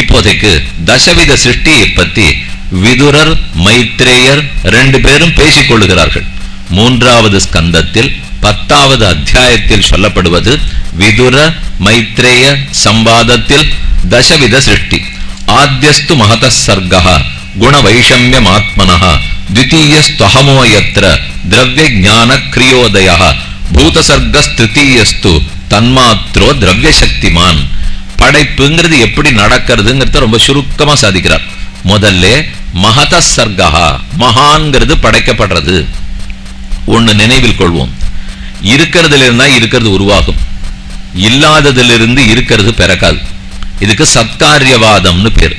இப்போதைக்கு தசவித சிருஷ்டியை பத்தி விதுரர் மைத்ரேயர் ரெண்டு பேரும் பேசிக்கொள்ளுகிறார்கள் மூன்றாவது ஸ்கந்தத்தில் பத்தாவது அத்தியாயத்தில் சொல்லப்படுவது விதுர மைத்ரேய சம்பாதத்தில் தசவித சிருஷ்டி. ஆத்யஸ்து மகத சர்க்கா குணவைஷமியம் ஆத்மனா த்விதீயஸ்துவமோயத்திர திரவிய ஜான கிரியோதய பூதசர்கஸ்திருத்தீயஸ்து தன்மாத்திரோ திரவியசக்திமான். படைப்புங்கிறது எப்படி நடக்கிறதுங்கிறத ரொம்ப சுருக்கமா சாதிக்கிறார். முதல்ல மகத சர்கா மகான்கிறது படைக்கப்படுறது. ஒண்ணு நினைவில் கொள்வோம். இருக்கிறதுல இருந்தா இருக்கிறது உருவாகும். இல்லாததிலிருந்து இருக்கிறது பிறக்காது. இதுக்கு சத்காரியவாதம்னு பேர்.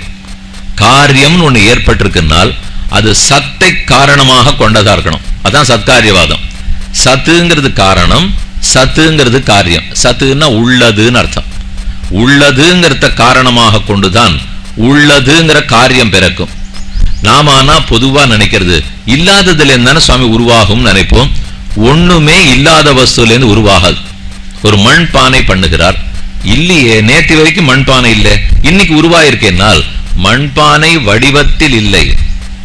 காரியம்னு ஒண்ணு ஏற்பட்டிருக்குன்னால் அது சத்தை காரணமாக கொண்டதா இருக்கணும். அதான் சத்காரியவாதம். சத்துங்கிறது காரணம் சத்துங்கிறது காரியம். சத்துன்னா உள்ளதுன்னு அர்த்தம். உள்ளதுங்கிறத காரணமாக கொண்டுதான் உள்ளதுங்கிற காரியம் பிறக்கும். நாம ஆனா பொதுவா நினைக்கிறது இல்லாததுல இருந்தானே சுவாமி உருவாகும் நினைப்போம். ஒண்ணுமே இல்லாத வஸ்துல இருந்து உருவாகாது. ஒரு மண் பானை பண்ணுகிறார். இல்லையே நேத்தி வரைக்கும் மண்பானை இல்லை இன்னைக்கு உருவாயிருக்கேனால் மண்பானை வடிவத்தில் இல்லை.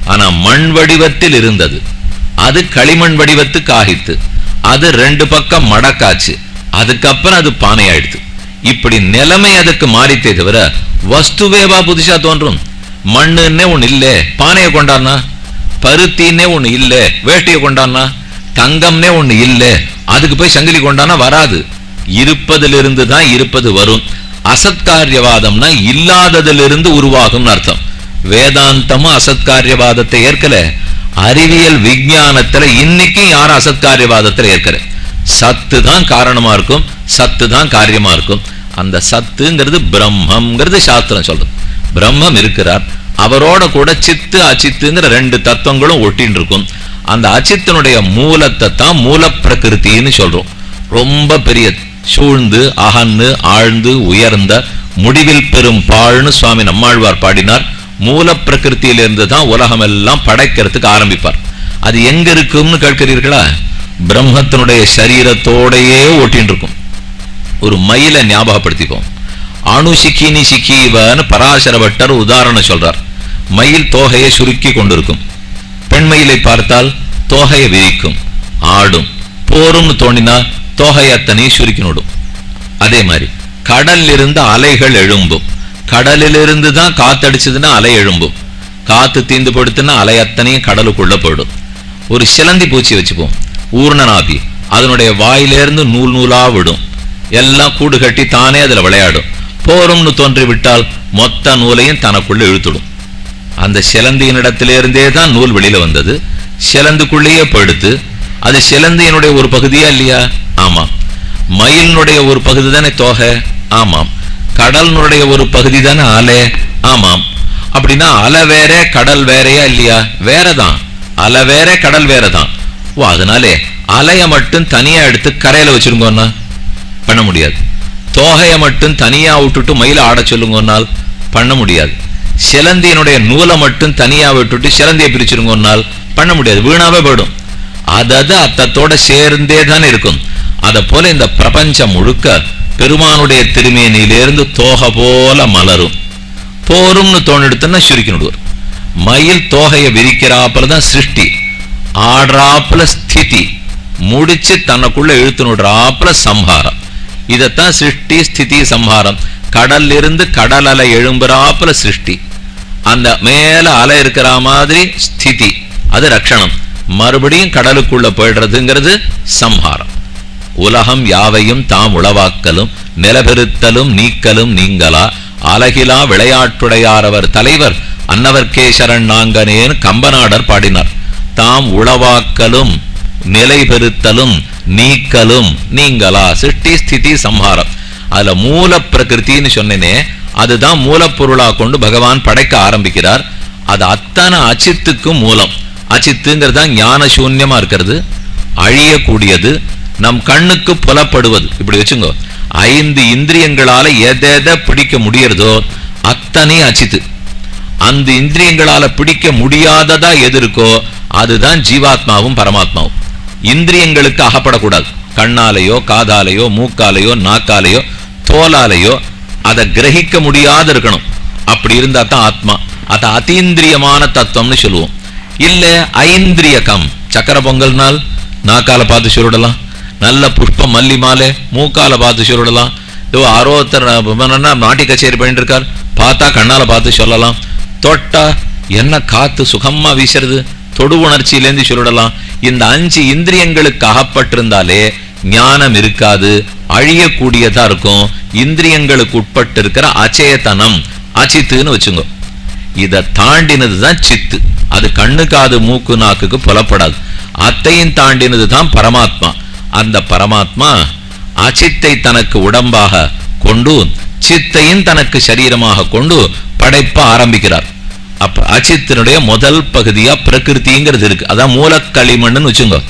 ஆனா மண் வடிவத்தில் இருந்தது. அது களிமண் வடிவத்துக்கு ஆகித்து அது ரெண்டு பக்கம் மடக்காச்சு. அதுக்கப்புறம் அது பானை ஆயிடுது இப்படி நிலைமை அதுக்கு மாறித்தே தவிர வஸ்துவேவா புதுசா தோன்றும். மண்ணுன்னே ஒண்ணு இல்ல பானையை கொண்டாடினா? பருத்தின்னே ஒண்ணு இல்ல வேட்டியை கொண்டாடினா? தங்கம்னே ஒண்ணு இல்ல அதுக்கு போய் சங்கிலி கொண்டானா வராது. இருப்பதிலிருந்து தான் இருப்பது வரும். அசத்காரியவாதம்னா இல்லாததிலிருந்து உருவாகும்னு அர்த்தம். வேதாந்தமும் அசத்காரியவாதத்தை ஏற்கல. அறிவியல் விஞ்ஞானத்துல இன்னைக்கும் யாரும் அசத்காரியவாதத்துல ஏற்கல. சத்து தான் காரணமா இருக்கும். சத்து தான் காரியமா இருக்கும். அந்த சத்துங்கிறது பிரம்மங்கிறது சாஸ்திரம் சொல்றது. பிரம்மம் இருக்கிறார். அவரோட கூட சித்து அச்சித்துங்கிற ரெண்டு தத்துவங்களும் ஒட்டின்னு இருக்கும் அந்த அச்சித்தனுடைய மூலத்தை தான் மூல பிரகிருத்தின்னு சொல்றோம். ரொம்ப பெரிய சூழ்ந்து அகன்னு ஆழ்ந்து உயர்ந்த முடிவில் பெரும் பாழ்னு சுவாமி நம்மாழ்வார் பாடினார். மூல பிரகிருத்தியிலிருந்து தான் உலகம் எல்லாம் படைக்கிறதுக்கு ஆரம்பிப்பார். அது எங்க இருக்கும்னு கேட்கிறீர்களா? பிரம்மத்தினுடைய சரீரத்தோடையே ஒட்டின்னு இருக்கும் ஒரு மயிலை ஞாபகப்படுத்திப்போம். அணு சிக்கினி சிக்கிவன்னு பராசர பட்டர் உதாரணம் சொல்றார். மயில் தோகையை சுருக்கி கொண்டிருக்கும். பெண் மயிலை பார்த்தால் தோகையை விரிக்கும் ஆடும். போரும்னு தோணினா தோகை அத்தனையும் சுருக்கி நோடும். அதே மாதிரி கடல்ல இருந்து அலைகள் எழும்பும். கடலிலிருந்து தான் காத்தடிச்சதுன்னா அலை எழும்பும். காத்து தீந்து படுத்துனா அலை அத்தனையும் கடலுக்குள்ள போயிடும். ஒரு சிலந்தி பூச்சி வச்சுப்போம். ஊர்ணநாபி அதனுடைய வாயிலிருந்து நூல் நூலா விடும். எல்லாம் கூடு கட்டி தானே அதுல விளையாடும். போரும்னு தோன்றி விட்டால் மொத்த நூலையும் தனக்குள்ள இழுத்துடும். அந்த சிலந்தியினிடத்திலிருந்தே தான் நூல் வெளியில வந்தது. சிலந்துக்குள்ளேயே படுத்து அது சிலந்தியினுடைய ஒரு பகுதியா இல்லையா? ஆமாம். மயிலினுடைய ஒரு பகுதி தானே தோகை? ஆமாம். கடலினுடைய ஒரு பகுதி தானே அலை ஆமாம். அப்படின்னா அலை வேற கடல் வேறையா இல்லையா? வேறதான். அலை வேற கடல் வேறதான். ஓ அதனாலே அலைய மட்டும் தனியா எடுத்து கரையில வச்சிருங்கோன்னா பண்ண முடியாது. தோகையை மட்டும் தனியா விட்டுட்டு மயில ஆட சொல்லுங்கன்னால் பண்ண முடியாது. சிலந்தியினுடைய நூலை மட்டும் தனியா விட்டுட்டு சிலந்தியை பிரிச்சிருங்கன்னால் பண்ண முடியாது. வீணாவே போயிடும். அதது அத்தத்தோட சேர்ந்தே தான் இருக்கும். அதை போல இந்த பிரபஞ்சம் முழுக்க பெருமானுடைய திருமேனியிலிருந்து தோகை போல மலரும். போரும்னு தோணெடுத்துன்னா சுருக்கிடுவார் மயில் தோகையை விரிக்கிறாப்புல தான் சிருஷ்டி. ஆடுறாப்புல ஸ்திதி. முடிச்சு தனக்குள்ள இழுத்து நுடுறாப்புல சம்ஹாரம். இதைத்தான் சிருஷ்டி ஸ்திதி சம்ஹாரம். கடல்ல இருந்து கடல் அலை எழும்புறாப்புல சிருஷ்டி. அந்த மேல அலை இருக்கிற மாதிரி ஸ்திதி. அது ரக்ஷணம். மறுபடியும் கடலுக்குள்ள போயிடுறதுங்கிறது சம்ஹாரம். உலகம் யாவையும் தாம் உளவாக்கலும் நிலபெருத்தலும் நீக்கலும் நீங்களா? அலகிலா விளையாட்டுடையாரவர் தலைவர் அன்னவர்க்கே சரண் நாங்கனேன்னு கம்பநாடர் பாடினார். தாம் உளவாக்கலும் நிலை பெறுத்தலும் நீக்கலும் நீங்களா? சிருஷ்டி ஸ்திதி சம்ஹாரம். அதுல மூல பிரகிருத்தின்னு சொன்னேனே அதுதான் மூலப்பொருளா கொண்டு பகவான் படைக்க ஆரம்பிக்கிறார். அது அத்தனை அச்சித்துக்கும் மூலம். அச்சித்துங்கிறது தான் ஞான சூன்யமா இருக்கிறது அழியக்கூடியது நம் கண்ணுக்கு புலப்படுவது. இப்படி வச்சுங்கோ ஐந்து இந்திரியங்களால எதை பிடிக்க முடியறதோ அத்தனை அச்சித்து. அந்த இந்திரியங்களால பிடிக்க முடியாததா எது இருக்கோ அதுதான் ஜீவாத்மாவும் பரமாத்மாவும். இந்திரியங்களுக்கு அகப்படக்கூடாது. கண்ணாலேயோ காதாலேயோ மூக்காலேயோ நாக்காலேயோ தோலாலேயோ அதை கிரகிக்க முடியாத இருக்கணும். அப்படி இருந்தா தான் ஆத்மா. அது அதீந்திரியமான தத்துவம்னு சொல்லுவோம். இல்ல ஐந்திரியகம். சக்கர பொங்கல்னால் நாக்கால பார்த்து சுருடலாம். நல்ல புஷ்பம் மல்லி மாலை மூக்கால பார்த்து சுருடலாம். இதோ அறுபத்தர் நாட்டி கச்சேரி பண்ணிட்டு இருக்கார். பார்த்தா கண்ணால பார்த்து சொல்லலாம். தொட்டா என்ன காத்து சுகமா வீசுறது? தொடு உணர்ச்சியிலேருந்து சொல்லிடலாம். இந்த அஞ்சு இந்திரியங்களுக்கு அகப்பட்டிருந்தாலே ஞானம் இருக்காது அழியக்கூடியதா இருக்கும். இந்திரியங்களுக்கு உட்பட்டு இருக்கிற அச்சேதனம் அச்சித்துன்னு வச்சுங்க. இத தாண்டினது தான் சித்து. அது கண்ணு காது மூக்கு நாக்குக்கு புலப்படாது. அத்தையும் தாண்டினது தான் பரமாத்மா. அந்த பரமாத்மா அச்சித்தை தனக்கு உடம்பாக கொண்டு சித்தையும் தனக்கு சரீரமாக கொண்டு படைப்ப ஆரம்பிக்கிறார். அப்ப அச்சித்தினுடைய முதல் பகுதியா பிரகிருதிங்கிறது இருக்கு. அதான் மூலக்களிமண்ணுன்னு வச்சுங்க.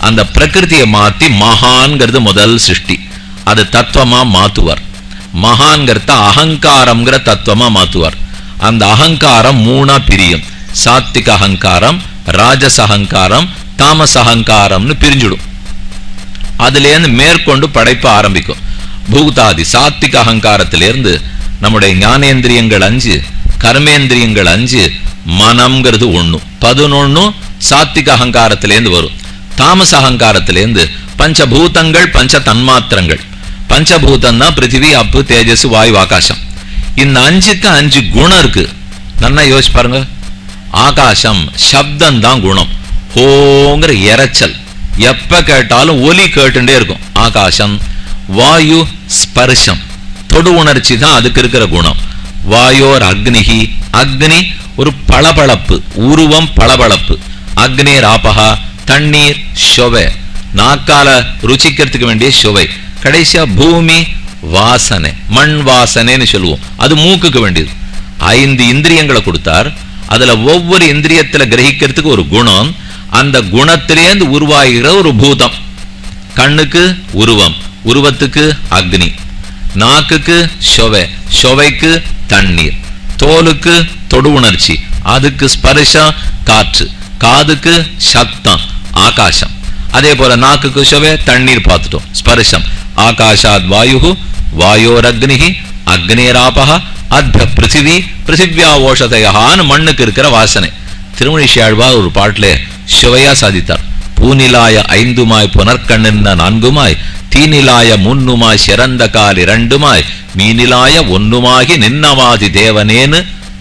அந்த பிரகிருத்தியை மாத்தி மகான்கிறது முதல் சிருஷ்டி. அது தத்துவமா மாத்துவார். மகான்கிறத அகங்காரம்ங்கிற தத்துவமா மாத்துவார். அந்த அகங்காரம் மூணா பிரியும். சாத்திக அகங்காரம் ராஜச அகங்காரம் தாமச அகங்காரம்னு பிரிஞ்சிடும். அதுலேருந்து மேற்கொண்டு படைப்ப ஆரம்பிக்கும். பூதாதி சாத்திக அகங்காரத்திலேருந்து நம்முடைய ஞானேந்திரியங்கள் அஞ்சு கர்மேந்திரியங்கள் அஞ்சு மனம்ங்கிறது ஒண்ணு. பதினொன்னு சாத்திக அகங்காரத்திலேருந்து வரும். தாமச அகங்காரத்திலேருந்து பஞ்சபூதங்கள் பஞ்ச தன்மாத்திரங்கள். பஞ்சபூதம்னா தான் பிருத்திவி அப்பு தேஜஸ் வாயு ஆகாசம். இந்த அஞ்சுக்கு அஞ்சு குணம் இருக்கு. நல்லா யோசிச்சு பாருங்க. ஆகாசம் சப்தம் தான் குணம். ஹோங்கிற இறைச்சல் எப்ப கேட்டாலும் ஒலி கேட்டுட்டே இருக்கும். ஆகாசம் வாயு ஸ்பர்ஷம். தொடு உணர்ச்சி தான் அதுக்கு இருக்கிற குணம். வாயோர் அக்னிகி அக்னி ஒரு பளபளப்பு உருவம் பளபளப்பு. அக்னேர் ஆபகா தண்ணீர் சுவை நாக்கால ருச்சிக்கிறதுக்கு வேண்டிய சுவை கடைசியா பூமி வாசனை மண் வாசனைன்னு சொல்லுவோம். அது மூக்குக்கு வேண்டியது. ஐந்து இந்திரியங்களை கொடுத்தார். அதுல ஒவ்வொரு இந்திரியத்துல கிரகிக்கிறதுக்கு ஒரு குணம். அந்த குணத்திலேருந்து உருவாகிற ஒரு பூதம். கண்ணுக்கு உருவம் உருவத்துக்கு அக்னி. நாக்குக்கு ஷொவை ஷொவைக்கு தண்ணீர் தோலுக்கு தொடு உணர்ச்சி அதுக்கு ஸ்பர்ஷம் காற்று காதுக்கு சத்தம் ஆகாசம். அதே போல நாக்குக்கு சுவை தண்ணீர் பார்த்துட்டோம் ஸ்பர்ஷம். ஆகாஷாத் வாயு வாயோரக்னிகி அக்னேராபக அத்த பிருத்திவி பிருத்திவியா ஓஷதையான்னு மண்ணுக்கு இருக்கிற வாசனை. திருமணிஷாழ்வார் ஒரு பாட்டிலே சுவையா சாதித்தார். பூநிலாய ஐந்துமாய் புனர்கண்ணிருந்த நான்குமாய் தீநிலாய முன்னுமாய் சிறந்த கால் இரண்டுமாய் மீனிலாய ஒன்றுமாகி நின்னவாதி தேவனேன்னு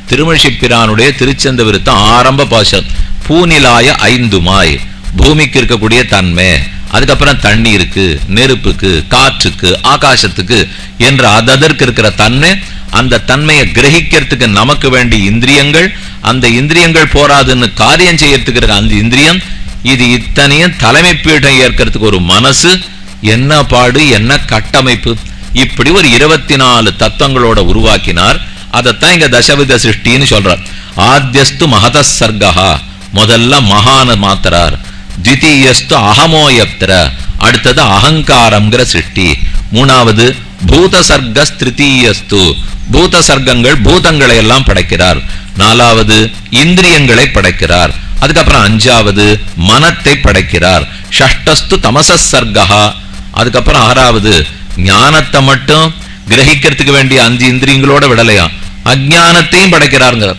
திருமழிப்பிரானுடைய திருச்சந்த விருத்தம் ஆரம்ப பாஷம். பூநிலாய ஐந்துமாய் பூமிக்கு இருக்கக்கூடிய தன்மை அதுக்கப்புறம் தண்ணீருக்கு நெருப்புக்கு காற்றுக்கு ஆகாசத்துக்கு என்ற அததற்கு இருக்கிற தன்மை அந்த தன்மையை கிரகிக்கிறதுக்கு நமக்கு வேண்டிய இந்திரியங்கள் அந்த இந்திரியங்கள் போராதுன்னு காரியம் செய்யறதுக்கு அந்த இந்திரியம் இது இத்தனையும் தலைமை பீடம் ஏற்கிறதுக்கு ஒரு மனசு என்ன பாடு என்ன கட்டமைப்பு? இப்படி ஒரு இருபத்தி நாலு தத்துவங்களோட உருவாக்கினார். அதைத்தான் இங்க தசவித சிருஷ்டின்னு சொல்றார். ஆத்தியஸ்து மகத சர்க்கா முதல்ல மகான மாத்திரார் தித்தீயஸ்து அகமோயப்திர. அடுத்தது அகங்காரம்ங்கிற சிருஷ்டி. மூணாவது பூத சர்க்க திருத்தீயஸ்து. பூத சர்க்கங்கள் பூதங்களை எல்லாம் படைக்கிறார். நாலாவது இந்திரியங்களை படைக்கிறார். அதுக்கப்புறம் அஞ்சாவது மனத்தை படைக்கிறார். ஷஷ்டஸ்து தமச சர்க்கா அதுக்கப்புறம் ஆறாவது ஞானத்தை மட்டும் கிரகிக்கிறதுக்கு வேண்டிய அஞ்சு இந்திரியங்களோட விடலையா? அஜானத்தையும் படைக்கிறாருங்க.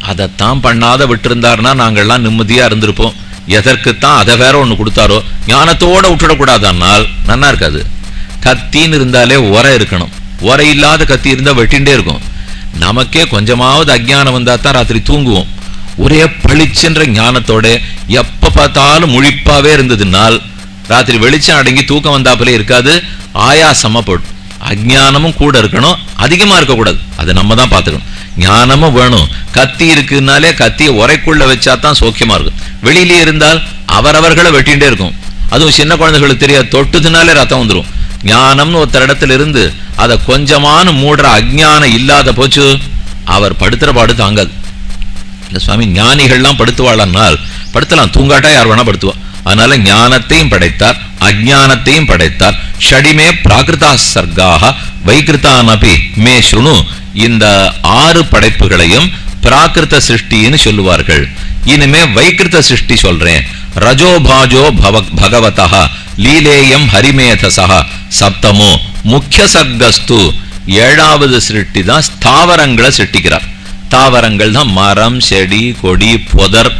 அதைத்தான் பண்ணாத விட்டுருந்தாருன்னா நாங்கள்லாம் நிம்மதியா இருந்திருப்போம். எதற்குத்தான் அதை வேற ஒண்ணு கொடுத்தாரோ? ஞானத்தோட விட்டுடக்கூடாதன்னால் நன்னா இருக்காது. கத்தின்னு இருந்தாலே உரை இருக்கணும். உரை இல்லாத கத்தி இருந்தா வெட்டிண்டே இருக்கும். நமக்கே கொஞ்சமாவது அஜ்ஞானம் வந்தால் தான் ராத்திரி தூங்குவோம். ஒரே பளிச்சுன்ற ஞானத்தோட எப்ப பார்த்தாலும் முழிப்பாவே இருந்ததுனால் ராத்திரி வெளிச்சம் அடங்கி தூக்கம் வந்தாப்புல இருக்காது. ஆயாசமா போடும் அஜானமும் கூட இருக்கணும். அதிகமா இருக்கக்கூடாது. அதை நம்ம தான் பார்த்துக்கணும். ஞானமும் வேணும். கத்தி இருக்குனாலே கத்தியை உரைக்குள்ள வச்சா தான் சோக்கியமா இருக்கும். வெளியிலே இருந்தால் அவரவர்களை வெட்டிகிட்டே இருக்கும். அதுவும் சின்ன குழந்தைகளுக்கு தெரியாது. தொட்டுதுனாலே ரத்தம் வந்துடும் ஞானம்னு ஒருத்தர் இடத்துல இருந்து அதை கொஞ்சமான மூடுற அஜ்ஞானம் இல்லாத போச்சு அவர் படுத்துற பாடு தாங்காது. இந்த சுவாமி ஞானிகள்லாம் படுத்துவாளானால் படுத்தலாம். தூங்காட்டா யார் வேணா படுத்துவா. அதனால ஞானத்தையும் படைத்தார் அஜானத்தையும் படைத்தார். ஷடிமே பிராகிருதா சர்க்காக வைகிருதானபி மே சுணு இந்த ஆறு படைப்புகளையும் பிராகிருத சிருஷ்டின்னு சொல்லுவார்கள். இனிமே வைகிருத சிருஷ்டி சொல்றேன். ரஜோபாஜோ பவ பகவதா லீலேயம் ஹரிமேதசா சப்தமோ. முக்கிய சர்க்கஸ்து. ஏழாவது சிருஷ்டி தான் ஸ்தாவரங்களை சிருஷ்டிக்கிறார். தாவரங்கள் தான் மரம் செடி கொடி புதர்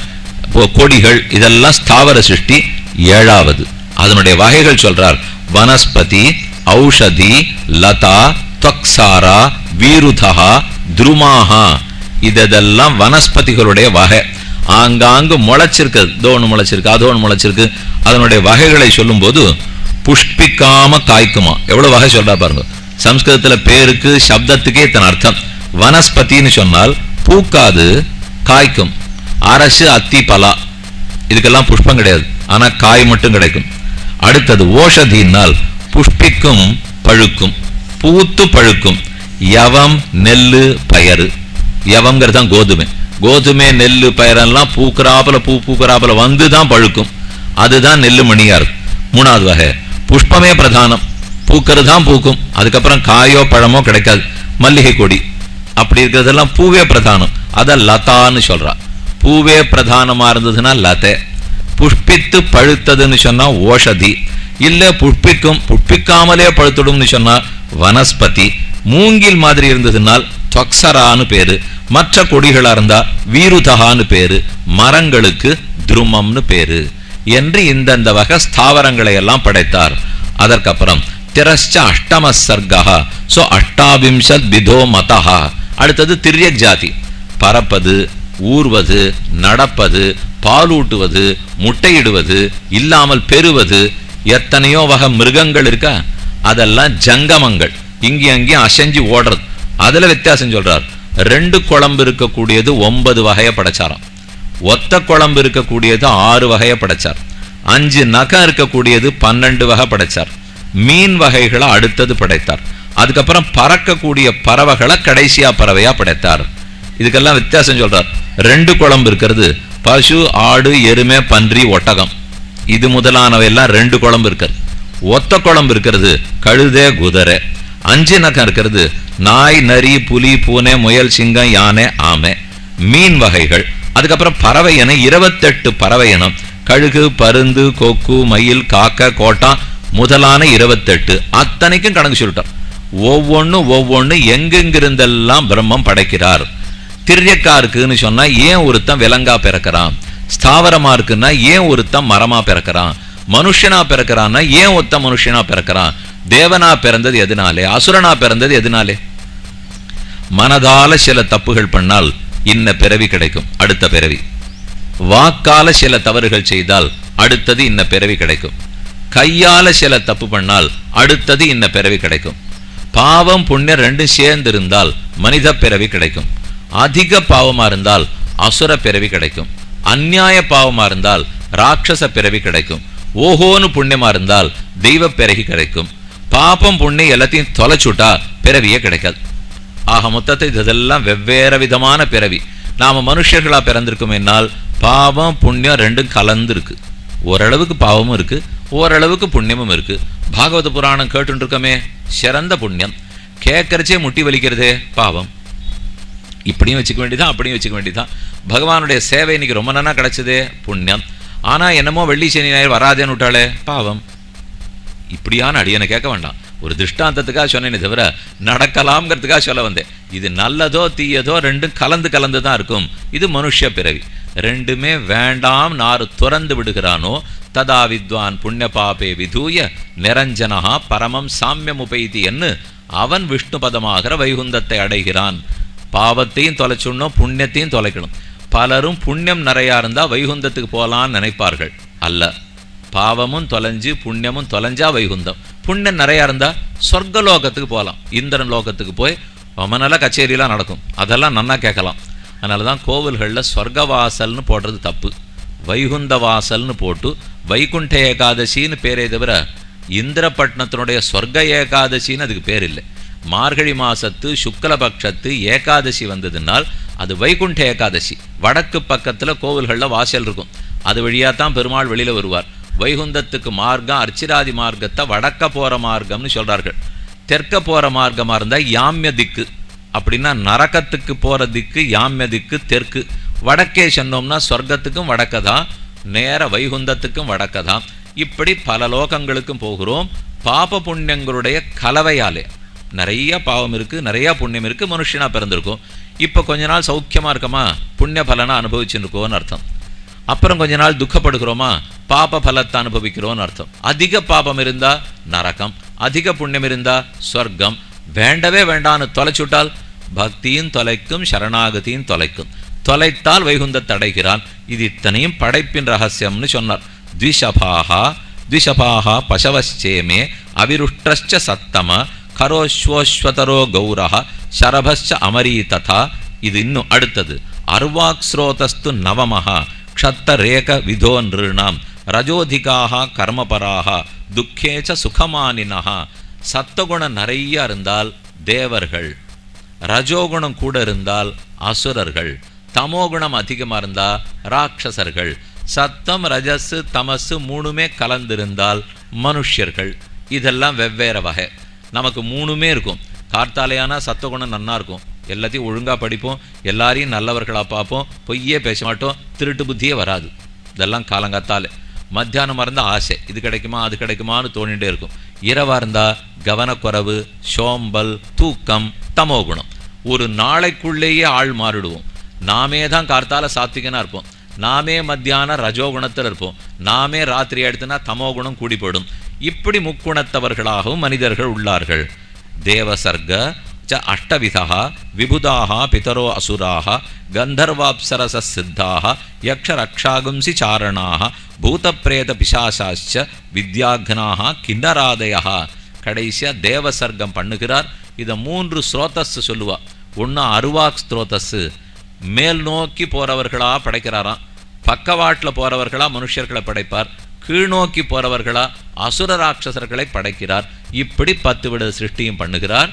கொடிகள் இதெல்லாம் ஸ்தாவர சிருஷ்டி ஏழாவது. அதனுடைய வகைகள் சொல்றார் வனஸ்பதி ஔஷதி லதா துவக்சாரா வீருதா துருமாஹா. இதெல்லாம் வனஸ்பதிகளுடைய வகை. ஆங்காங்கு முளைச்சிருக்கு. இதோ ஒன்று முளைச்சிருக்கு அதோ ஒன்று முளைச்சிருக்கு. அதனுடைய வகைகளை சொல்லும்போது புஷ்பிக்காம காய்க்குமா? எவ்வளவு வகை சொல்றா பாருங்க. சம்ஸ்கிருதத்துல பேருக்கு சப்தத்துக்கே இத்தனை அர்த்தம். வனஸ்பதின்னு சொன்னால் பூக்காது காய்க்கும். அரசு அத்தி பலா. இதுக்கெல்லாம் புஷ்பம் கிடையாது. ஆனா காய் மட்டும் கிடைக்கும். அடுத்தது ஓஷதினால் புஷ்பிக்கும் பழுக்கும். பூத்து பழுக்கும். யவம் நெல்லு பயறு. யவங்கிறது தான் கோதுமை. கோதுமை நெல்லு பயிரெல்லாம் பூக்குறாப்புல பூ பூக்குறாப்புல வந்து தான் பழுக்கும். அதுதான் நெல்லு மணியா இருக்கும் மூணாவது வகை. புஷ்பமே பிரதானம். பூக்கிறது தான் பூக்கும். அதுக்கப்புறம் காயோ பழமோ கிடைக்காது. மல்லிகை கொடி. அப்படி இருக்கிறதெல்லாம் பூவே பிரதானம். அதை லதான்னு சொல்றா. பூவே பிரதானமா இருந்ததுன்னா லதை. புஷ்பித்து பழுத்ததுன்னு சொன்னா ஓஷதி. இல்ல புஷ்பிக்கும் புஷ்பிக்காமலே பழுத்துடும்னு சொன்னா வனஸ்பதி. மூங்கில் மாதிரி இருந்ததுனால் தொக்சரான்னு பேரு. மற்ற கொடிகளாக இருந்தால் வீருதகான்னு பேரு. மரங்களுக்கு துருமம்னு பேரு. என்று இந்தந்த வகை ஸ்தாவரங்களை எல்லாம் படைத்தார். அதற்கப்புறம் திரஸ்ச அஷ்டம சர்க்கா சோ அஷ்டாவிம்சத் விதோ மதஹா. அடுத்தது திரியக் ஜாதி. பறப்பது ஊர்வது நடப்பது பாலூட்டுவது முட்டையிடுவது இல்லாமல் பெறுவது எத்தனையோ வகை மிருகங்கள் இருக்கா? அதெல்லாம் ஜங்கமங்கள். இங்கேயும் அங்கேயும் அசைஞ்சு ஓடுறது. அதுல வித்தியாசம் சொல்றார். ரெண்டு குழம்பு இருக்கக்கூடியது ஒன்பது வகையை படைச்சாராம். ஒத்த குழம்பு இருக்கக்கூடியது ஆறு வகையை படைச்சார். அஞ்சு நகம் இருக்கக்கூடியது பன்னெண்டு வகை படைச்சார். மீன் வகைகளை அடுத்தது படைத்தார். அதுக்கப்புறம் பறக்கக்கூடிய பறவைகளை கடைசியா பறவையா படைத்தார். இதுக்கெல்லாம் வித்தியாசம் சொல்றார். ரெண்டு குழம்பு இருக்கிறது. பசு ஆடு எருமை பன்றி ஒட்டகம். இது முதலானவையெல்லாம் ரெண்டு குழம்பு இருக்கிறது. ஒத்த குழம்பு இருக்கிறது கழுதை குதிரை. அஞ்சு நகம் இருக்கிறது நாய் நரி புலி பூனை முயல் சிங்கம் யானை ஆமை. மீன் வகைகள். அதுக்கப்புறம் பறவை இனம் இருபத்தெட்டு பறவை இனம். கழுகு பருந்து கொக்கு மயில் காக்க கோட்டான் முதலான இருபத்தெட்டு. அத்தனைக்கும் கணக்கு சொல்லிட்டோம். ஒவ்வொன்றும் ஒவ்வொன்று எங்கெங்கிருந்தெல்லாம் பிரம்மம் படைக்கிறார். திரியக்கா இருக்குன்னு சொன்னா ஏன் ஒருத்தன் விலங்கா பிறக்கிறான்? ஸ்தாவரமா இருக்குன்னா ஏன் ஒருத்தன் மரமா பிறக்கிறான்? மனுஷனா பிறக்கிறான்னா ஏன் ஒருத்தன் மனுஷனா பிறக்கிறான்? தேவனா பிறந்தது எதனாலே? அசுரனா பிறந்தது எதனாலே? மனதால சில தப்புகள் பண்ணால் இன்ன பிறவி கிடைக்கும் அடுத்த பிறவி. வாக்கால சில தவறுகள் செய்தால் அடுத்தது இன்ன பிறவி கிடைக்கும். கையால சில தப்பு பண்ணால் அடுத்தது இன்ன பிறவி கிடைக்கும். பாவம் புண்ணியம் ரெண்டும் சேர்ந்து இருந்தால் மனித பிறவி கிடைக்கும். அதிக பாவமா இருந்தால் அசுர பிறவி கிடைக்கும். அந்நியாய பாவமா இருந்தால் ராட்சச பிறவி கிடைக்கும். ஓஹோன்னு புண்ணியமா இருந்தால் தெய்வ பிறகி கிடைக்கும். பாபம் புண்ணியம் எல்லாத்தையும் தொலைச்சுட்டா பிறவியே கிடைக்காது. ஆக மொத்தத்தை இதெல்லாம் வெவ்வேறு விதமான பிறவி. நாம மனுஷர்களா பிறந்திருக்கும் என்னால் பாவம் புண்ணியம் ரெண்டும் கலந்துருக்கு. ஓரளவுக்கு பாவமும் இருக்கு ஓரளவுக்கு புண்ணியமும் இருக்கு. பாகவத புராணம் கேட்டுருக்கோமே இருக்கோமே சிறந்த புண்ணியம். கேட்கறச்சே முட்டி வலிக்கிறதே பாவம். இப்படியும் வச்சுக்க வேண்டியதான் அப்படியும் வச்சுக்க வேண்டியதான் பகவானுடைய சேவை இன்னைக்கு ரொம்ப நன்னா கிடைச்சதே புண்ணியம். ஆனால் என்னமோ வெள்ளி சனி ஞாயிறு வராதேன்னு விட்டாளே பாவம். இப்படியான அடியனை கேட்க வேண்டாம். ஒரு திருஷ்டாந்தத்துக்காக சொன்னேனே தவிர நடக்கலாம்ங்கிறதுக்காக சொல்ல வந்தேன். இது நல்லதோ தீயதோ ரெண்டும் கலந்து கலந்து தான் இருக்கும். இது மனுஷ பிறவி. ரெண்டுமே வேண்டாம் நாறு துறந்து விடுகிறானோ ததா வித்வான் புண்ணிய பாபே விதூய நிரஞ்சனஹா பரமம் சாமியம் உபைதி என்று அவன் விஷ்ணு பதமாகிற வைகுந்தத்தை அடைகிறான். பாவத்தையும் தொலைச்சுடணும் புண்ணியத்தையும் தொலைக்கணும். பலரும் புண்ணியம் நிறையா இருந்தால் வைகுந்தத்துக்கு போகலான்னு நினைப்பார்கள். அல்ல. பாவமும் தொலைஞ்சு புண்ணியமும் தொலைஞ்சா வைகுந்தம். புண்ணியம் நிறையா இருந்தா சொர்க்கலோகத்துக்கு போகலாம் இந்திரன் லோகத்துக்கு போய் ரொம்ப நல்ல கச்சேரியெலாம் நடக்கும். அதெல்லாம் நன்னா கேட்கலாம். அதனால தான் கோவில்களில் சொர்க்கவாசல்னு போடுறது தப்பு. வைகுந்த வாசல்னு போட்டு வைகுண்ட ஏகாதசின்னு பேரே தவிர இந்திரபட்னத்தினுடைய சொர்க்க ஏகாதசின்னு அதுக்கு பேர் இல்லை. மார்கழி மாசத்து சுக்லபக்ஷத்து ஏகாதசி வந்ததுனால் அது வைகுண்ட ஏகாதசி. வடக்கு பக்கத்தில் கோவில்களில் வாசல் இருக்கும். அது வழியா தான் பெருமாள் வெளியில் வருவார். வைகுந்தத்துக்கு மார்க்கம் அர்ச்சிராதி மார்க்கத்தை வடக்க போகிற மார்க்கம்னு சொல்கிறார்கள் தெற்க போகிற மார்க்கமாக இருந்தால் யாமிய திக்கு. அப்படின்னா நரக்கத்துக்கு போகிற திக்கு யாமிய திக்கு தெற்கு. வடக்கே சொன்னோம்னா சொர்க்கத்துக்கும் வடக்கதான் நேர வைகுந்தத்துக்கும் வடக்கதான் இப்படி பல லோகங்களுக்கும் போகிறோம். பாப புண்ணியங்களுடைய கலவையாலே. நிறையா பாவம் இருக்கு நிறையா புண்ணியம் இருக்கு மனுஷனா பிறந்திருக்கும். இப்போ கொஞ்ச நாள் சௌக்கியமா இருக்கமா? புண்ணிய பலனாக அனுபவிச்சுருக்கோன்னு அர்த்தம். அப்புறம் கொஞ்ச நாள் துக்கப்படுகிறோமா? பாப பலத்தை அனுபவிக்கிறோன்னு அர்த்தம். அதிக பாபம் இருந்தால் நரகம் அதிக புண்ணியம் இருந்தா ஸ்வர்க்கம் வேண்டவே வேண்டான்னு தொலைச்சுட்டால் பக்தியும் தொலைக்கும் சரணாகதியும் தொலைக்கும். தொலைத்தால் வைகுந்த தடைகிறான் இது இத்தனையும் படைப்பின் ரகசியம்னு சொன்னார். த்விஷபாகா த்விஷபாகா பசவச்சேமே அவிருஷ்ட சத்தம கரோஸ்வோஸ்வதரோ கௌரஹ சரபஸ்ச அமரி ததா. இது இன்னும் அடுத்தது. அர்வாக் ஸ்ரோதஸ்து நவமஹா க்ஷத்தரேக விதோ நிருணாம். ரஜோதிகாக கர்மபராக துக்கேச்ச சுகமானினஹா. சத்தகுணம் நிறைய இருந்தால் தேவர்கள். ரஜோகுணம் கூட இருந்தால் அசுரர்கள். தமோகுணம் அதிகமாக இருந்தால் ராட்சசர்கள். சத்தம் ரஜசு தமசு மூணுமே கலந்திருந்தால் மனுஷ்யர்கள். இதெல்லாம் வெவ்வேறு வகை. நமக்கு மூணுமே இருக்கும். கார்த்தாலையானா சத்தகுணம் நன்னா இருக்கும். எல்லாத்தையும் ஒழுங்காக படிப்போம். எல்லாரையும் நல்லவர்களாக பார்ப்போம். பொய்யே பேச மாட்டோம். திருட்டு புத்தியே வராது. இதெல்லாம் காலங்காத்தாலே. மத்தியானம் இருந்தால் ஆசை. இது கிடைக்குமா அது கிடைக்குமான்னு தோணிகிட்டே இருக்கும். இரவாக இருந்தால் கவனக்குறைவு சோம்பல் தூக்கம் தமோகுணம் ஒரு நாளைக்குள்ளேயே ஆள் மாறிடுவோம். நாமே தான் கார்த்தால சாத்விகனா இருப்போம். நாமே மத்தியானம் ரஜோகுணத்தில் இருப்போம். நாமே ராத்திரி எடுத்துனா தமோகுணம் கூடி போயிடும் இப்படி முக்குணத்தவர்களாகவும் மனிதர்கள் உள்ளார்கள். தேவசர்க ச அஷ்டவிதா விபுதாக பிதரோ அசுராக கந்தர்வாப்சரச சித்தாக யக்ஷ ரக்ஷாகும்சி சாரணாக பூதப்பிரேத பிசாசாச்ச வித்யாக்னாக கிண்ணராதயா கடைசியாக தேவசர்க்கம் பண்ணுகிறார். இதை மூன்று ஸ்ரோதஸ் சொல்லுவா. ஒன்று அருவாக் ஸ்ரோதஸ்ஸு. மேல் நோக்கி போகிறவர்களாக படைக்கிறாராம். பக்கவாட்டில் போகிறவர்களாக மனுஷர்களை படைப்பார். கீழ்நோக்கி போறவர்களா அசுர ராட்சசர்களை படைக்கிறார். இப்படி பத்து விட சிருஷ்டியும் பண்ணுகிறார்.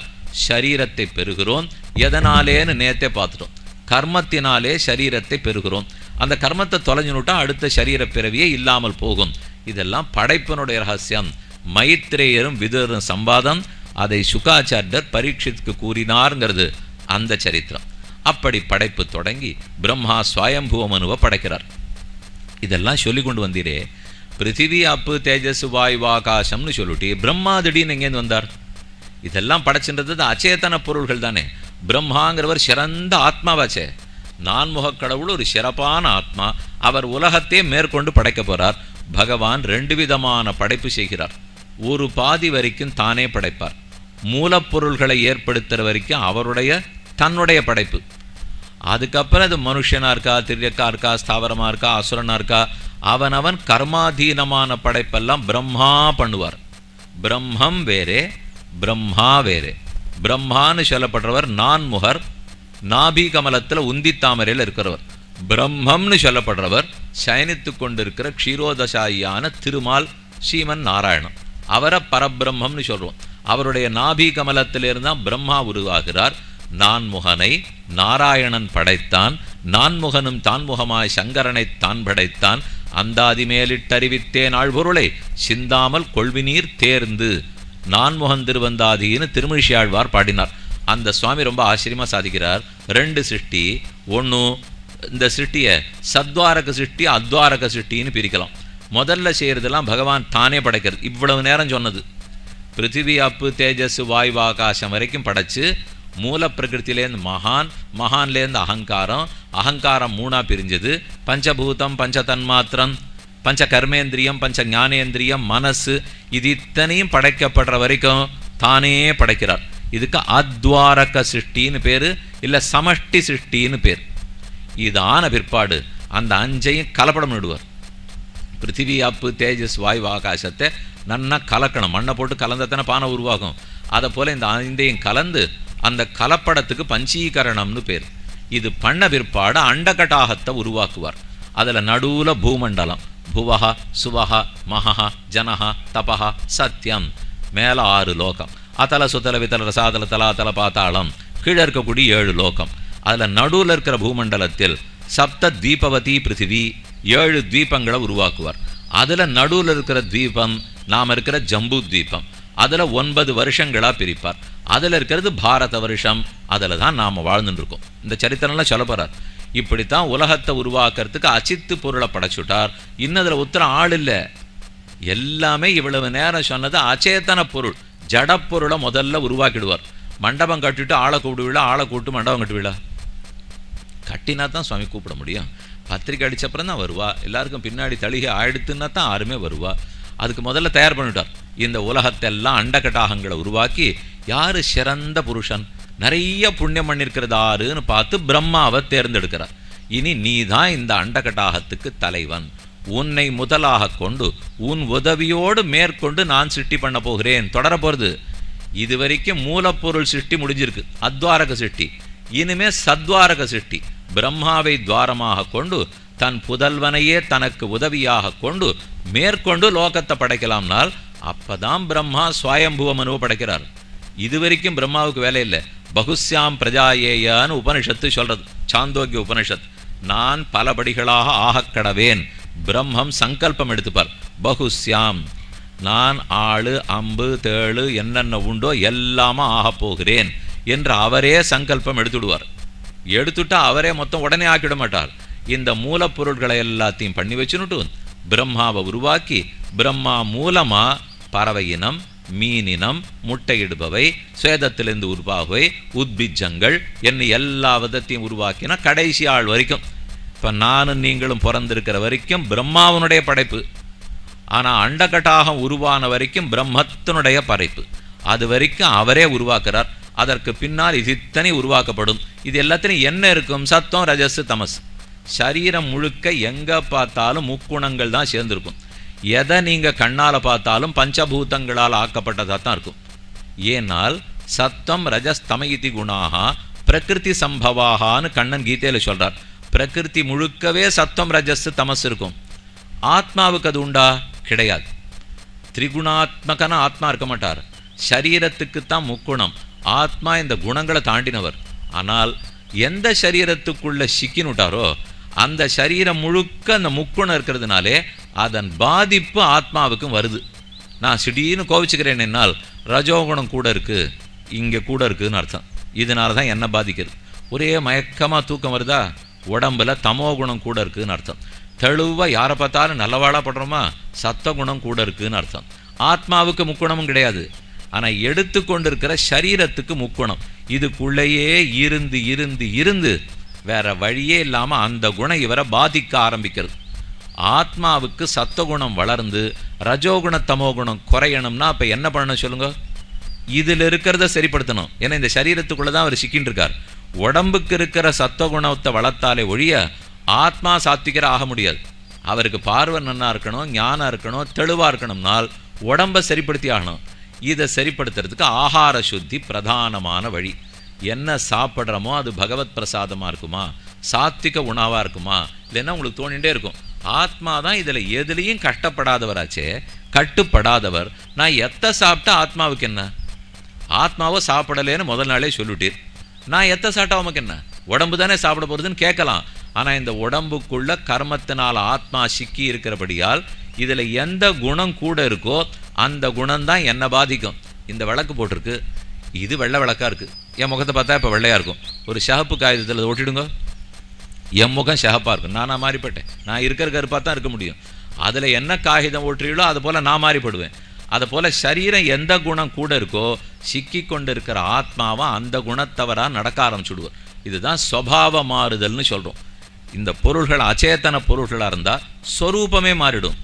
சரீரத்தை பெறுகிறோம். எதனாலேன்னு நேத்தே பார்த்துட்டோம். கர்மத்தினாலே சரீரத்தை பெறுகிறோம். அந்த கர்மத்தை தொலைஞ்சுனுட்டா அடுத்த சரீர பிறவியே இல்லாமல் போகும். இதெல்லாம் படைப்பினுடைய ரகசியம். மைத்ரேயரும் விதுரும் சம்பாதம். அதை சுகாச்சாரியர் பரீட்சித்துக்கு கூறினார்ங்கிறது அந்த சரித்திரம். அப்படி படைப்பு தொடங்கி பிரம்மா சுவயம்புவ மனுவை படைக்கிறார். இதெல்லாம் சொல்லி கொண்டு வந்தீரே. பிருத்திவி அப்பு தேஜஸ் வாயு ஆகாசம்னு சொல்லிட்டு பிரம்மா திடீர்னு எங்கேருந்து வந்தார்? இதெல்லாம் படைச்சின்றது அச்சேதன பொருள்கள் தானே. பிரம்மாங்கிறவர் சிறந்த ஆத்மாவாச்சே. நான்முகக் கடவுள் ஒரு சிறப்பான ஆத்மா. அவர் உலகத்தையே மேற்கொண்டு படைக்க போறார். பகவான் ரெண்டு விதமான படைப்பு செய்கிறார். ஒரு பாதி வரைக்கும் தானே படைப்பார். மூலப்பொருள்களை ஏற்படுத்துற வரைக்கும் அவருடைய தன்னுடைய படைப்பு. அதுக்கப்புறம் அது மனுஷனா இருக்கா திரியக்கா இருக்கா ஸ்தாவரமா இருக்கா அசுரனா இருக்கா அவன் அவன் கர்மாதீனமான படைப்பெல்லாம் பிரம்மா பண்ணுவார். பிரம்மம் வேறே பிரம்மா வேறே. பிரம்மான்னு சொல்லப்படுறவர் நான்முகர் நாபி கமலத்தில் உந்தி தாமரையில் இருக்கிறவர். பிரம்மம்னு சொல்லப்படுறவர் சயனித்து கொண்டிருக்கிற க்ஷீரோதசாயியான திருமால் ஸ்ரீமன் நாராயணன். அவரை பரபிரம்மம்னு சொல்கிறோம் அவருடைய நாபி கமலத்திலிருந்து தான் பிரம்மா உருவாகிறார். நான்முகனை நாராயணன் படைத்தான் நான்முகனும் தான்முகமாய் சங்கரனை தான் படைத்தான். அந்தாதி மேலிட்டறிவித்தேன் ஆழ்பொருளை சிந்தாமல் கொள்வினீர் தேர்ந்து. நான்முகன் திருவந்தாதின்னு திருமிழியாழ்வார் பாடினார். அந்த சுவாமி ரொம்ப ஆச்சரியமா சாதிக்கிறார். ரெண்டு சிருஷ்டி ஒன்று இந்த சிருஷ்டியை சத்வாரக சிருஷ்டி அத்வாரக சிருஷ்டின்னு பிரிக்கலாம். முதல்ல செய்யறதெல்லாம் பகவான் தானே படைக்கிறது இவ்வளவு நேரம் சொன்னது. பிருத்திவி அப்பு தேஜஸ் வாயு ஆகாசம் வரைக்கும் படைச்சு மூல பிரகிருத்திலேருந்து மகான் மகான்லேருந்து அகங்காரம். அகங்காரம் மூணாக பிரிஞ்சது. பஞ்சபூதம் பஞ்ச தன்மாத்திரம் பஞ்ச கர்மேந்திரியம் பஞ்ச ஞானேந்திரியம் மனசு இது இத்தனையும் படைக்கப்படுற வரைக்கும் தானே படைக்கிறார். இதுக்கு அத்வாரக சிருஷ்டின்னு பேர் இல்லை சமஷ்டி சிருஷ்டின்னு பேர். இது ஆன பிற்பாடு. அந்த அஞ்சையும் கலப்படம் விடுவார் பிருத்திவி அப்பு தேஜஸ் வாயு ஆகாசத்தை நன்னா கலக்கணும். மண்ணை போட்டு கலந்தத்தனை பானை உருவாகும். அதை போல் இந்த ஐந்தையும் கலந்து அந்த கலப்படத்துக்கு பஞ்சீகரணம்னு பேர். இது பண்ண பிற்பாடு அண்டகட்டாகத்தை உருவாக்குவார். அதில் நடுவில் பூமண்டலம். புவஹ சுவஹ மகஹ ஜனஹ தபஹ சத்யம். மேல ஆறு லோகம். அதல சுத்தல வித்தல ரசாதல தலாதல பாத்தாளம். கீழே இருக்கக்கூடிய ஏழு லோகம். அதில் நடுவில் இருக்கிற பூமண்டலத்தில் சப்த தீபவதி பிருத்திவி ஏழு தீபங்களை உருவாக்குவார். அதில் நடுவில் இருக்கிற தீபம் நாம் இருக்கிற ஜம்பு தீபம். அதில் ஒன்பது வருஷங்களா பிரிப்பார். அதில் இருக்கிறது பாரத வருஷம். அதில் தான் நாம் வாழ்ந்துட்டுருக்கோம் இந்த சரித்திரம்லாம் சொல்ல போகிறார் இப்படித்தான் உலகத்தை உருவாக்குறதுக்கு அச்சித்து பொருளை படைச்சுட்டார். இன்னதில் உத்தரம் ஆள் இல்லை. எல்லாமே இவ்வளவு நேரம் சொன்னது அச்சேத்தன பொருள். ஜடப்பொருளை முதல்ல உருவாக்கிடுவார். மண்டபம் கட்டிட்டு ஆளை கூப்பிடுவிழா ஆளை கூப்பிட்டு மண்டபம் கட்டுவிழா கட்டினா தான் சுவாமி கூப்பிட முடியும். பத்திரிக்கை அடித்தப்புறம் தான் வருவா. எல்லாருக்கும் பின்னாடி தழுகி ஆயிடுத்துன்னா தான் யாருமே வருவா. அதுக்கு முதல்ல தயார் பண்ணிட்டார். இந்த உலகத்தெல்லாம் அண்டகட்டாகங்களை உருவாக்கி யார் சிறந்த புருஷன்? நிறைய புண்ணியம் பண்ணியிருக்கிறதாருன்னு பார்த்து பிரம்மாவை தேர்ந்தெடுக்கிறார். இனி நீ தான் இந்த அண்டகட்டாகத்துக்கு தலைவன். உன்னை முதலாக கொண்டு உன் உதவியோடு மேற்கொண்டு நான் சிட்டி பண்ண போகிறேன். தொடர போகிறது இது வரைக்கும் மூலப்பொருள் சிருஷ்டி முடிஞ்சிருக்கு. அத்வாரக சிருஷ்டி. இனிமே சத்வாரக சிருஷ்டி. பிரம்மாவை துவாரமாக கொண்டு தன் புதல்வனையே தனக்கு உதவியாக கொண்டு மேற்கொண்டு லோகத்தை படைக்கலாம்னால் அப்பதான் பிரம்மா சுவயம்புவ மனுவை படைக்கிறார். இது வரைக்கும் பிரம்மாவுக்கு வேலை இல்லை. பகுஸ்யாம் பிரஜாயேயான்னு உபனிஷத்து சொல்றது. சாந்தோக்கிய உபனிஷத். நான் பலபடிகளாக ஆகக் கடவேன். பிரம்மம் சங்கல்பம் எடுத்துப்பார். பகுஸ்யாம் நான் ஆளு அம்பு தேளு என்னென்ன உண்டோ எல்லாமா ஆகப் போகிறேன் என்று அவரே சங்கல்பம் எடுத்துடுவார். எடுத்துட்டா அவரே மொத்தம் உடனே ஆக்கிட மாட்டார். இந்த மூலப்பொருட்களை எல்லாத்தையும் பண்ணி வச்சுனுட்டு பிரம்மாவை உருவாக்கி பிரம்மா மூலமா பறவை இனம் மீனினம் முட்டையிடுபவை சுவேதத்திலிருந்து உருவாகுவை உத்பிஜங்கள் என்ன எல்லா விதத்தையும் உருவாக்கினா கடைசி ஆள் வரைக்கும். இப்ப நானும் நீங்களும் பிறந்திருக்கிற வரைக்கும் பிரம்மாவனுடைய படைப்பு. ஆனா அண்டகட்டாகம் உருவான வரைக்கும் பிரம்மத்தினுடைய படைப்பு. அது வரைக்கும் அவரே உருவாக்குறார். அதற்கு பின்னால் இது இத்தனை உருவாக்கப்படும். இது எல்லாத்திலையும் என்ன இருக்கும்? சத்தம் ரஜஸ் தமஸ் சரீரம் முழுக்க எங்க பார்த்தாலும் முக்குணங்கள் தான் சேர்ந்துருக்கும். எதை நீங்க கண்ணால பார்த்தாலும் பஞ்சபூதங்களால் ஆக்கப்பட்டதா தான் இருக்கும். ஏனால் சத்தம் ரஜஸ் தமயிதி குணாகா பிரகிருதி சம்பவாகான்னு கண்ணன் கீதையில சொல்கிறார் பிரகிருதி முழுக்கவே சத்தம் ரஜஸ் தமஸ் இருக்கும். ஆத்மாவுக்கு அது உண்டா? கிடையாது. திரிகுணாத்மகன ஆத்மா இருக்க மாட்டார். சரீரத்துக்குத்தான் முக்குணம். ஆத்மா இந்த குணங்களை தாண்டினவர். ஆனால் எந்த சரீரத்துக்குள்ள சிக்கினுட்டாரோ அந்த சரீரம் முழுக்க அந்த முக்குணம் இருக்கிறதுனாலே அதன் பாதிப்பு ஆத்மாவுக்கும் வருது. நான் திடீர்னு கோவிச்சுக்கிறேன் என்னால் ரஜோகுணம் கூட இருக்குது இங்கே கூட இருக்குன்னு அர்த்தம். இதனால தான் என்ன பாதிக்கிறது ஒரே மயக்கமாக தூக்கம் வருதா? உடம்புல தமோ குணம் கூட இருக்குன்னு அர்த்தம். தெளிவாக யாரை பார்த்தாலும் நல்லவாழா படுறோமா? சத்த குணம் கூட இருக்குன்னு அர்த்தம். ஆத்மாவுக்கு முக்குணமும் கிடையாது. ஆனால் எடுத்துக்கொண்டிருக்கிற சரீரத்துக்கு முக்குணம். இதுக்குள்ளேயே இருந்து இருந்து இருந்து வேற வழியே இல்லாமல் அந்த குணம் இவரை பாதிக்க ஆரம்பிக்கிறது. ஆத்மாவுக்கு சத்தகுணம் வளர்ந்து ரஜோகுண தமோகுணம் குறையணும்னா அப்போ என்ன பண்ணணும் சொல்லுங்க? இதில் இருக்கிறத சரிப்படுத்தணும். ஏன்னா இந்த சரீரத்துக்குள்ளே தான் அவர் சிக்கின்னு இருக்கார். உடம்புக்கு இருக்கிற சத்தகுணத்தை வளர்த்தாலே ஒழிய ஆத்மா சாத்விகர ஆக முடியாது. அவருக்கு பார்வை நன்னா இருக்கணும் ஞானம் இருக்கணும் தெளிவாக இருக்கணும்னால் உடம்பை சரிப்படுத்தி ஆகணும். இதை சரிப்படுத்துறதுக்கு ஆகார சுத்தி பிரதானமான வழி. என்ன சாப்பிட்றோமோ அது பகவத் பிரசாதமாக இருக்குமா? சாத்திக உணவாக இருக்குமா? இல்லைன்னா உங்களுக்கு தோணிகிட்டே இருக்கும். ஆத்மா தான் இதில் எதுலேயும் கஷ்டப்படாதவராச்சே கட்டுப்படாதவர். நான் எத்தை சாப்பிட்டா ஆத்மாவுக்கு என்ன? ஆத்மாவை சாப்பிடலேன்னு முதல் நாளே சொல்லிட்டீர். நான் எத்தை சாப்பிட்டா உமக்கு என்ன? உடம்பு தானே சாப்பிட போகிறதுன்னு கேட்கலாம். ஆனால் இந்த உடம்புக்குள்ள கர்மத்தினால் ஆத்மா சிக்கி இருக்கிறபடியால் இதில் எந்த குணம் கூட இருக்கோ அந்த குணம்தான் என்னை பாதிக்கும். இந்த விளக்கு போட்டிருக்கு. இது வெள்ளை விளக்கா இருக்குது என் முகத்தை பார்த்தா இப்போ வெள்ளையாக இருக்கும். ஒரு சிகப்பு காகிதத்தில் அதை ஒட்டிடுங்க. என் முகம் சிகப்பாக இருக்கும். நான் மாறிப்பட்டேன். நான் இருக்கிற கருப்பாக தான் இருக்க முடியும். அதில் என்ன காகிதம் ஓட்டுறீங்களோ அது போல் நான் மாறிப்படுவேன். அதை போல் சரீரம் எந்த குணம் கூட இருக்கோ சிக்கி கொண்டு இருக்கிற ஆத்மாவை அந்த குணத்தவராக நடக்க ஆரம்பிச்சுடுவோம் இதுதான் சுவாவ மாறுதல்னு சொல்கிறோம் இந்த பொருள்கள் அச்சேத்தன பொருள்களாக இருந்தால் ஸ்வரூபமே மாறிடும்.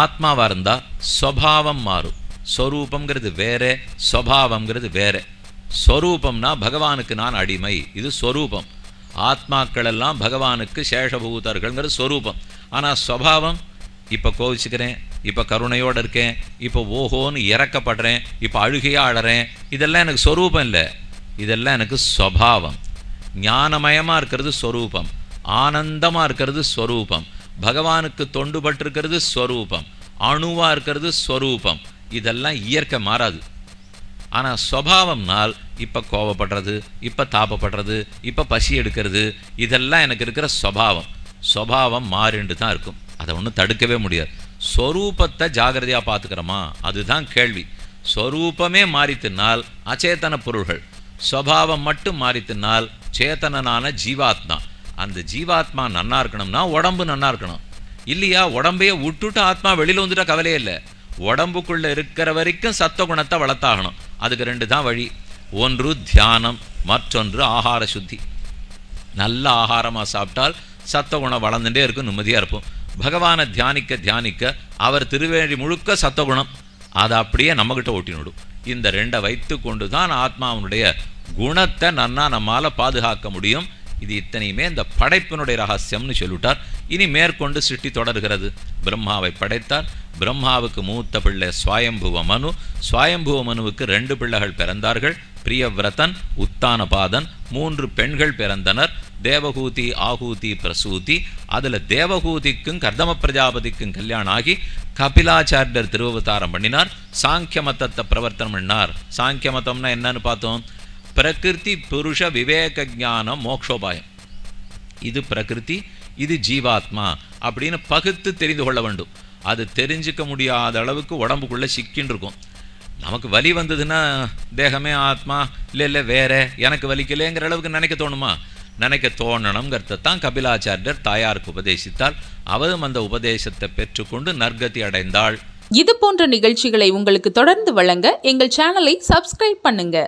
ஆத்மாவாக இருந்தால் ஸ்வபாவம் மாறும். ஸ்வரூபங்கிறது வேறே ஸ்வபாவம்ங்கிறது வேறே. ஸ்வரூபம்னா பகவானுக்கு நான் அடிமை. இது ஸ்வரூபம் ஆத்மாக்கள் எல்லாம் பகவானுக்கு சேஷபூதர்கள்ங்கிறது ஸ்வரூபம் ஆனால் ஸ்வபாவம் இப்போ கோவிச்சுக்கிறேன் இப்போ கருணையோடு இருக்கேன் இப்போ ஓஹோன்னு இறக்கப்படுறேன் இப்போ அழுகையாக அழறேன் இதெல்லாம் எனக்கு ஸ்வரூபம் இல்லை. இதெல்லாம் எனக்கு ஸ்வபாவம். ஞானமயமாக இருக்கிறது ஸ்வரூபம் ஆனந்தமாக இருக்கிறது ஸ்வரூபம் பகவானுக்கு தொண்டுபட்டிருக்கிறது ஸ்வரூபம் அணுவாக இருக்கிறது ஸ்வரூபம் இதெல்லாம் இயற்கை மாறாது. ஆனால் ஸ்வபாவம்னால் இப்போ கோபப்படுறது இப்போ தாபப்படுறது இப்போ பசி எடுக்கிறது இதெல்லாம் எனக்கு இருக்கிற சுவாவம். சுவாவம் மாறிண்டு தான் இருக்கும். அதை ஒன்றும் தடுக்கவே முடியாது. ஸ்வரூபத்தை ஜாகிரதையாக பார்த்துக்கிறோமா? அதுதான் கேள்வி. ஸ்வரூபமே மாறித்தினால் அச்சேதன பொருள்கள். ஸ்வபாவம் மட்டும் மாறித்தினால் சேத்தனனான ஜீவாத்மா. அந்த ஜீவாத்மா நன்னா இருக்கணும்னா உடம்பு நன்னா இருக்கணும். இல்லையா? உடம்பையே விட்டுட்டு ஆத்மா வெளியில் வந்துட்டா கவலையே இல்லை. உடம்புக்குள்ளே இருக்கிற வரைக்கும் சத்த குணத்தை வளர்த்தாகணும். அதுக்கு ரெண்டு தான் வழி. ஒன்று தியானம் மற்றொன்று ஆகார சுத்தி. நல்ல ஆகாரமாக சாப்பிட்டால் சத்த குணம் வளர்ந்துட்டே இருக்கும் நிம்மதியாக இருப்போம். பகவானை தியானிக்க தியானிக்க அவர் திருவேணி முழுக்க சத்துவகுணம் அதை அப்படியே நம்மகிட்ட ஓட்டினுடும் இந்த ரெண்டை வைத்து கொண்டு தான் ஆத்மாவினுடைய குணத்தை நன்னா நம்மால் பாதுகாக்க முடியும். இது இத்தனையுமே இந்த படைப்பினுடைய ரகசியம்னு சொல்லிவிட்டார். இனி மேற்கொண்டு சிருஷ்டி தொடர்கிறது. பிரம்மாவை படைத்தார். பிரம்மாவுக்கு மூத்த பிள்ளை சுவாயம்புவ மனு. சுவாயம்புவ மனுவுக்கு ரெண்டு பிள்ளைகள் பிறந்தார்கள். பிரியவிரதன் உத்தானபாதன் மூன்று பெண்கள் பிறந்தனர். தேவகூதி ஆகூதி பிரசூதி. அதில் தேவகூதிக்கும் கர்தம பிரஜாபதிக்கும் கல்யாணம் ஆகி கபிலாச்சாரியர் திருவவதாரம் பண்ணினார். சாங்கிய மதத்தை பிரவர்த்தனம் பண்ணார். சாங்கிய மதம்னா என்னன்னு பார்த்தோம்? பிரகிருதி புருஷ விவேக ஞானம் மோக்ஷோபாயம். இது பிரகிருதி இது ஜீவாத்மா அப்படின்னு பகுத்து தெரிந்து கொள்ள வேண்டும். அது தெரிஞ்சுக்க முடியாத அளவுக்கு உடம்புக்குள்ளே சிக்கின்னு இருக்கும். நமக்கு வலி வந்ததுன்னா தேகமே ஆத்மா இல்லை இல்லை வேற எனக்கு வலிக்கலைங்கிற அளவுக்கு நினைக்க தோணுமா? நினைக்க தோணணுங்கிறத தான் கபிலாச்சாரியர் தாயாருக்கு உபதேசித்தால் அவரும் அந்த உபதேசத்தை பெற்றுக்கொண்டு நற்கதி அடைந்தாள். இது போன்ற நிகழ்ச்சிகளை உங்களுக்கு தொடர்ந்து வழங்க எங்கள் சேனலை சப்ஸ்கிரைப் பண்ணுங்க.